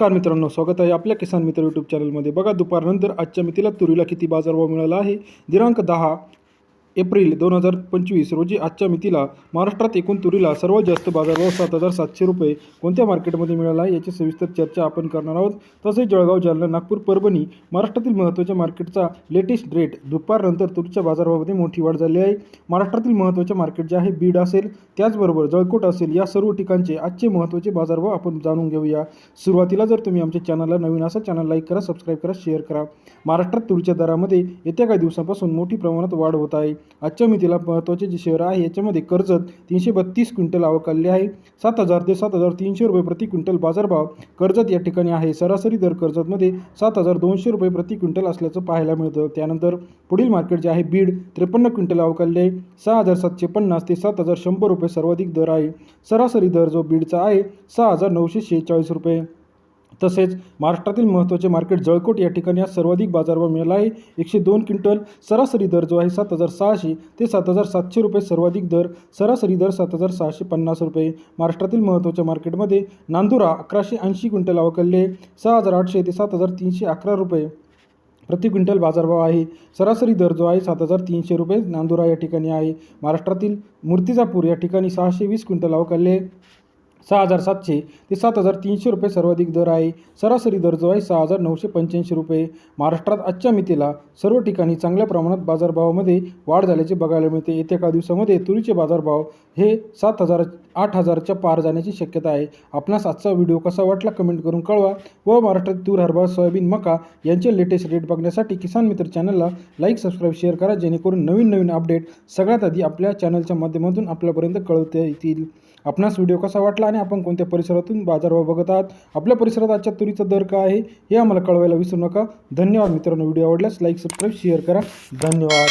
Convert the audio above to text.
नमस्कार मित्रांनो स्वागत आहे आपल्या किसान मित्र यूट्यूब चॅनलमध्ये बघा दुपारनंतर आजच्या मितीला तुरीला किती बाजारभाव मिळाला आहे? दिनांक दहा एप्रिल दोन हजार पंचवीस रोजी आजच्या मितीला महाराष्ट्रात एकूण तुरीला सर्वात जास्त बाजारभाव सात हजार सातशे रुपये कोणत्या मार्केटमध्ये मिळाला आहे याची सविस्तर चर्चा आपण करणार आहोत. तसेच जळगाव जालना नागपूर परभणी महाराष्ट्रातील महत्त्वाच्या मार्केटचा लेटेस्ट रेट दुपारनंतर तुरीच्या बाजारभावामध्ये मोठी वाढ झाली आहे. महाराष्ट्रातील महत्त्वाचे मार्केट जे आहे बीड असेल त्याचबरोबर जळकोट असेल या सर्व ठिकाणचे आजचे महत्त्वाचे बाजारभाव आपण जाणून घेऊया. सुरुवातीला जर तुम्ही आमच्या चॅनलला नवीन असा चॅनल लाईक करा सबस्क्राईब करा शेअर करा. महाराष्ट्रात तुरीच्या दरामध्ये येत्या काही दिवसांपासून मोठी प्रमाणात वाढ होत आहे. आजच्या मितीला महत्त्वाचे जे शहर आहे याच्यामध्ये कर्जत तीनशे बत्तीस क्विंटल आवक आलेली आहे. सात हजार ते सात हजार तीनशे रुपये प्रति क्विंटल बाजारभाव कर्जत या ठिकाणी आहे. सरासरी दर कर्जतमध्ये सात हजार दोनशे रुपये प्रति क्विंटल असल्याचं पाहायला मिळतं. त्यानंतर पुढील मार्केट जे आहे बीड त्रेपन्न क्विंटल आवक आलेली आहे. सहा हजार सातशे पन्नास ते सात हजार शंभर रुपये सर्वाधिक दर आहे. सरासरी दर जो बीडचा आहे सहा हजार नऊशे शेहेचाळीस रुपये. तसेच महाराष्ट्रातील महत्त्वाचे मार्केट जळकोट या ठिकाणी आज सर्वाधिक बाजारभाव मिळाला आहे. एकशे दोन क्विंटल सरासरी दर जो आहे सात हजार सहाशे ते सात हजार सातशे रुपये सर्वाधिक दर सरासरी दर सात हजार सहाशे पन्नास रुपये. महाराष्ट्रातील महत्त्वाच्या मार्केटमध्ये नांदुरा अकराशे ऐंशी क्विंटल अवकलले सहा हजार आठशे ते सात हजार तीनशे अकरा रुपये प्रति क्विंटल बाजारभाव आहे. सरासरी दर जो आहे सात हजार तीनशे रुपये नांदुरा या ठिकाणी आहे. महाराष्ट्रातील मूर्तिजापूर या ठिकाणी सहाशे वीस क्विंटल अवकालले सहा हजार सातशे ते सात हजार तीनशे रुपये सर्वाधिक दर आहे. सरासरी दर जो आहे सहा हजार नऊशे पंच्याऐंशी रुपये. महाराष्ट्रात आजच्या मितीला सर्व ठिकाणी चांगल्या प्रमाणात बाजारभावामध्ये वाढ झाल्याचे बघायला मिळते. येत्या काही दिवसामध्ये तुरीचे बाजारभाव हे सात हजार आठ हजारच्या पार जाण्याची शक्यता आहे. आपणास आजचा व्हिडिओ कसा वाटला कमेंट करून कळवा व महाराष्ट्रात तूर हरभरा सोयाबीन मका यांचे लेटेस्ट रेट बघण्यासाठी किसान मित्र चॅनलला लाईक सबस्क्राईब शेअर करा जेणेकरून नवीन नवीन अपडेट सगळ्यात आधी आपल्या चॅनलच्या माध्यमातून आपल्यापर्यंत कळवता येतील. आपणास व्हिडिओ कसा वाटला? आणि आपण कोणत्या परिसरातून बाजारभाव बघत आहात? आपल्या परिसरात आजच्या तुरीचा दर काय आहे? हे आम्हाला कळवायला विसरू नका. धन्यवाद मित्रांनो. व्हिडिओ आवडल्यास लाईक सबस्क्राईब शेअर करा. धन्यवाद.